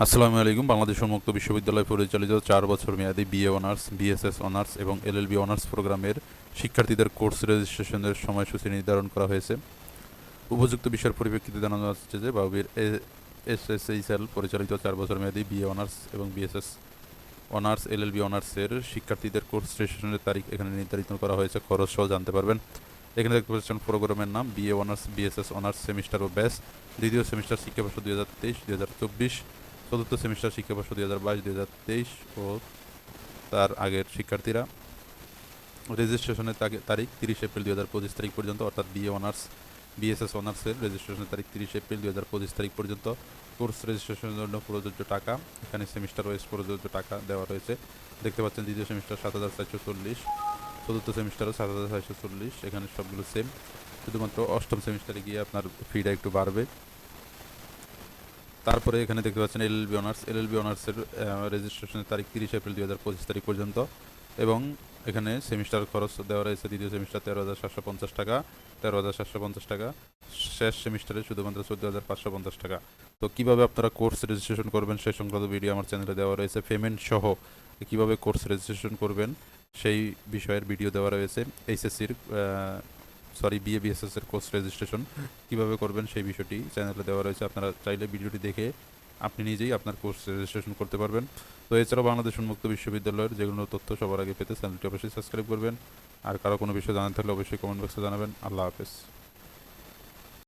আসসালামু আলাইকুম। বাংলাদেশ উন্মুক্ত বিশ্ববিদ্যালয় পরিচালিত চার বছর মেয়াদী বিএ অনার্স বিএসএস অনার্স এবং এলএলবি অনার্স প্রোগ্রামের শিক্ষার্থীদের কোর্স রেজিস্ট্রেশনের সময়সূচি নির্ধারণ করা হয়েছে। উপযুক্ত বিষয়ের পরিপ্রেক্ষিতে জানানো যাচ্ছে যে বাউবির এসএসএইচএল পরিচালিত চার বছর মেয়াদী বিএ অনার্স এবং বিএসএস অনার্স এলএলবি অনার্সের শিক্ষার্থীদের কোর্স রেজিস্ট্রেশনের তারিখ এখানে নির্ধারিত করা হয়েছে। খরচ সহ জানতে পারবেন। এখানে দেখতে পাচ্ছেন প্রোগ্রামের নাম BA honours BSS honours semester ও ব্যাস দ্বিতীয় সেমিস্টার শিক্ষাবর্ষ দুই হাজার তেইশ, দুই হাজার চব্বিশ। চতুর্থ সেমিস্টার শিক্ষাবর্ষ দুই হাজার বাইশ, দুই হাজার তেইশ ও তার আগের শিক্ষার্থীরা রেজিস্ট্রেশনের তারিখ তিরিশ এপ্রিল দুই হাজার পঁচিশ তারিখ পর্যন্ত, অর্থাৎ বিএ অনার্স বিএসএস অনার্সের রেজিস্ট্রেশনের তারিখ তিরিশ এপ্রিল দুই হাজার পঁচিশ তারিখ পর্যন্ত, কোর্স রেজিস্ট্রেশনের জন্য প্রযোজ্য টাকা, এখানে সেমিস্টার ওয়াইজ প্রযোজ্য টাকা দেওয়া রয়েছে। দেখতে পাচ্ছেন দ্বিতীয় সেমিস্টার সাত হাজার চারশো চল্লিশ, চতুর্থ সেমিস্টারও সাত হাজার চারশো চল্লিশ, এখানে সবগুলো সেম শুধুমাত্র অষ্টম সেমিস্টারে গিয়ে আপনার ফিটা একটু বাড়বে। তারপরে এখানে দেখতে পাচ্ছেন L LLB honours. L LLB অনার্সের রেজিস্ট্রেশনের তারিখ তিরিশ এপ্রিল দুই হাজার পঁচিশ তারিখ পর্যন্ত এবং এখানে সেমিস্টার খরচ দেওয়া রয়েছে দ্বিতীয় সেমিস্টার তেরো হাজার সাতশো পঞ্চাশ টাকা, তেরো হাজার সাতশো পঞ্চাশ টাকা। শেষ সেমিস্টারে শুধুমাত্র চোদ্দ হাজার পাঁচশো পঞ্চাশ টাকা। তো কীভাবে আপনারা কোর্স রেজিস্ট্রেশন করবেন সেই সংক্রান্ত ভিডিও আমার চ্যানেলে দেওয়া রয়েছে। পেমেন্ট সহ কীভাবে কোর্স রেজিস্ট্রেশন করবেন সেই বিষয়ের ভিডিও দেওয়া রয়েছে। এইচএসসির সরি বিএ বিএসএস এর কোর্স রেজিস্ট্রেশন কীভাবে করবেন সেই বিষয়টি চ্যানেলে দেওয়া রয়েছে। আপনারা চাইলে ভিডিওটি দেখে আপনি নিজেই আপনার কোর্স রেজিস্ট্রেশন করতে পারবেন। তো এছাড়াও বাংলাদেশ উন্মুক্ত বিশ্ববিদ্যালয়ের যেগুলো তথ্য সবার আগে পেতে চ্যানেলটি অবশ্যই সাবস্ক্রাইব করবেন। আর কারও কোনো বিষয় জানার থাকলে অবশ্যই কমেন্ট বক্সে জানাবেন। আল্লাহ হাফেজ।